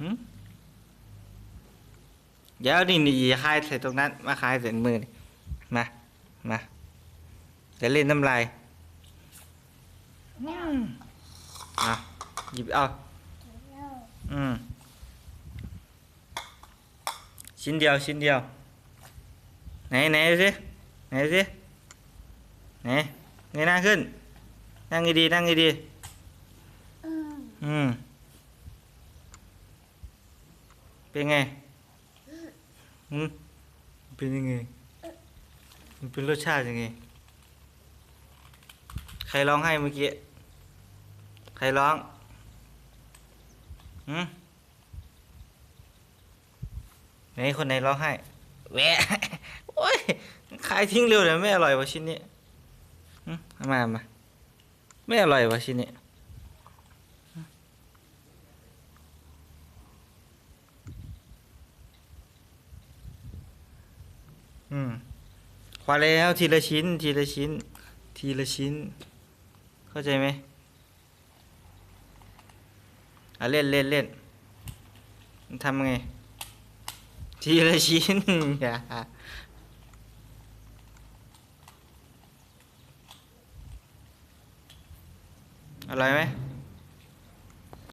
หึเดี๋ยวนี่นี่อย่าคายใส่ตรงนั้น มาคายใส่มือนี่มา มาจะเล่นน้ำลายอืมอะหยิบเอาอืมชิ้นเดียวชิ้นเดียว ไหนไหนดูสิไหนดูสิไหนเงยหน้าขึ้น นั่งดีๆนั่งดีๆอืม เป็นไงอืมเป็นยังไง มันเป็นรสชาติยังไง ใครร้องให้เมื่อกี้ ใครร้องอืมไหนคนไหนร้องไห้แหวะโอ้ย ขายทิ้งเร็วเลยไม่อร่อยวะชิ้นนี้อืมมาเอามาไม่อร่อยวะชิ้นนี้ อืมพอแล้วทีละชิ้น ทีละชิ้น ทีละชิ้น เข้าใจไหมอะเล่นเล่นเล่นทำไง ทีละชิ้นอย่าอร่อยไหม